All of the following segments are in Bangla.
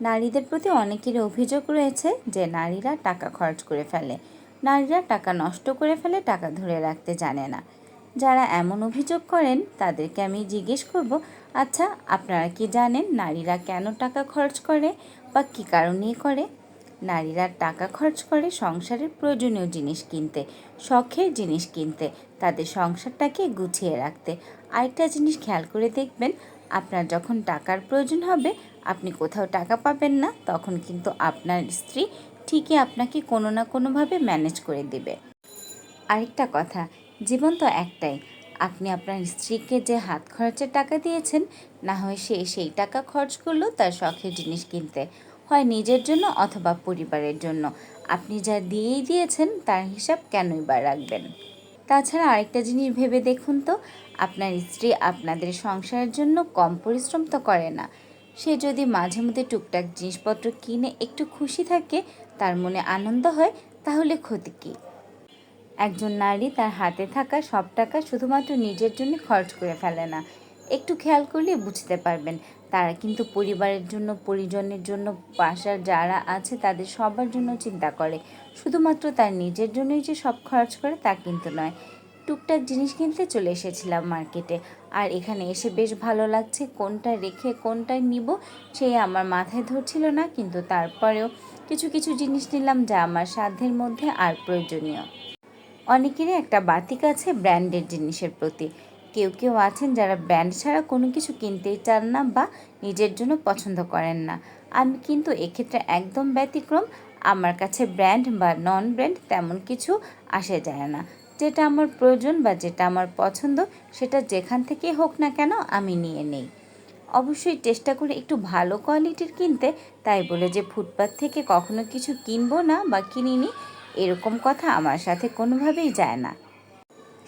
নারীদের প্রতি অনেকেরই অভিযোগ রয়েছে যে নারীরা টাকা খরচ করে ফেলে। নারীরা টাকা নষ্ট করে ফেলে, টাকা ধরে রাখতে জানে না। যারা এমন অভিযোগ করেন, তাদেরকে আমি জিজ্ঞেস করব আচ্ছা আপনারা কি জানেন নারীরা কেন টাকা খরচ করে বা কী কারণেই করে? নারীরা টাকা খরচ করে সংসারের প্রয়োজনীয় জিনিস কিনতে, শখের জিনিস কিনতে, তাদের সংসারটাকে গুছিয়ে রাখতে। আরেকটা জিনিস খেয়াল করে দেখবেন আপনার যখন টাকার প্রয়োজন হবে, আপনি কোথাও টাকা পাবেন না, তখন কিন্তু আপনার স্ত্রী ঠিকই আপনাকে কোনো না কোনোভাবে ম্যানেজ করে দেবে। আরেকটা কথা, জীবন তো একটাই। আপনি আপনার স্ত্রীকে যে হাত খরচের টাকা দিয়েছেন, না হয় সে সেই টাকা খরচ করল তার শখের জিনিস কিনতে। হয় নিজের জন্য অথবা পরিবারের জন্য। আপনি যা দিয়েই দিয়েছেন, তার হিসাব কেনই বা রাখবেন? তাছাড়া আরেকটা জিনিস ভেবে দেখুন তো, আপনার স্ত্রী আপনাদের সংসারের জন্য কম পরিশ্রম তো করে না। সে যদি মাঝে মধ্যে টুকটাক জিনিসপত্র কিনে একটু খুশি থাকে, তার মনে আনন্দ হয়, তাহলে ক্ষতি কী? একজন নারী তার হাতে থাকা সব টাকা শুধুমাত্র নিজের জন্য খরচ করে ফেলে না। একটু খেয়াল করলে বুঝতে পারবেন তারা কিন্তু পরিবারের জন্য, পরিজনের জন্য, বাসার যারা আছে তাদের সবার জন্য চিন্তা করে। শুধুমাত্র তার নিজের জন্যই যে সব খরচ করে তা কিন্তু নয়, টুকটাক জিনিস কিনতে চলে এসেছিলাম মার্কেটে। আর এখানে এসে বেশ ভালো লাগছে কোনটা রেখে কোনটা নিব সেই আমার মাথায় ধরছিল না, কিন্তু তারপরেও কিছু কিছু জিনিস নিলাম যা আমার সাধ্যের মধ্যে আর প্রয়োজনীয়। অনেকেরই একটা বাতিক আছে ব্র্যান্ডের জিনিসের প্রতি। কেউ কেউ আছেন যারা ব্র্যান্ড ছাড়া কোনো কিছু কিনতেই চান না বা নিজের জন্য পছন্দ করেন না। আমি কিন্তু এক্ষেত্রে একদম ব্যতিক্রম, আমার কাছে ব্র্যান্ড বা নন ব্র্যান্ড তেমন কিছু আসে যায় না। যেটা আমার প্রয়োজন বা যেটা আমার পছন্দ, সেটা যেখান থেকেই হোক না কেন আমি নিয়ে নেই। অবশ্যই চেষ্টা করে একটু ভালো কোয়ালিটির কিনতে, তাই বলে যে ফুটপাথ থেকে কখনো কিছু কিনবো না বা কিনিনি, এরকম কথা আমার সাথে কোনোভাবেই যায় না।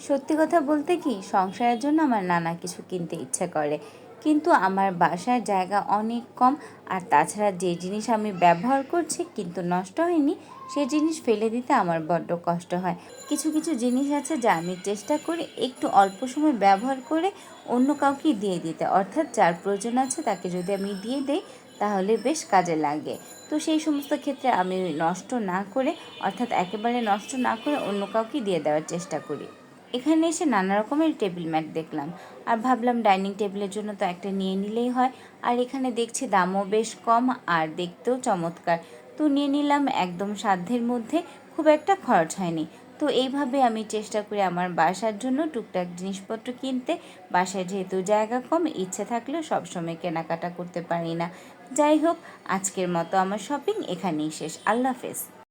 সত্যি কথা বলতে কি, সংসারের জন্য আমার নানা কিছু কিনতে ইচ্ছে করে। কিন্তু আমার বাসার জায়গা অনেক কম, আর তাছাড়া যে জিনিস আমি ব্যবহার করছি কিন্তু নষ্ট হয়নি, সে জিনিস ফেলে দিতে আমার বড্ড কষ্ট হয়। কিছু কিছু জিনিস আছে যা আমি চেষ্টা করি একটু অল্প সময় ব্যবহার করে অন্য কাউকে দিয়ে দিতে। অর্থাৎ যার প্রয়োজন আছে তাকে যদি আমি দিয়ে দেই, তাহলে বেশ কাজে লাগে। তো সেই সমস্ত ক্ষেত্রে আমি নষ্ট না করে, অর্থাৎ একেবারে নষ্ট না করে অন্য কাউকে দিয়ে দেওয়ার চেষ্টা করি। এখানে এসে নানা রকমের টেবিল ম্যাট দেখলাম। আর ভাবলাম ডাইনিং টেবিলের জন্য তো একটা নিয়ে নিলেই হয়। আর এখানে দেখছি দামও বেশ কম আর দেখতেও চমৎকার। তো নিয়ে নিলাম একদম সাধ্যের মধ্যে, খুব একটা খরচ হয়নি। তো এইভাবে আমি চেষ্টা করি আমার বাসার জন্য টুকটাক জিনিসপত্র কিনতে। বাসায় যেহেতু জায়গা কম, ইচ্ছে থাকলেও সবসময় কেনাকাটা করতে পারি না। যাই হোক, আজকের মতো আমার শপিং এখানেই শেষ। আল্লাহ হাফেজ।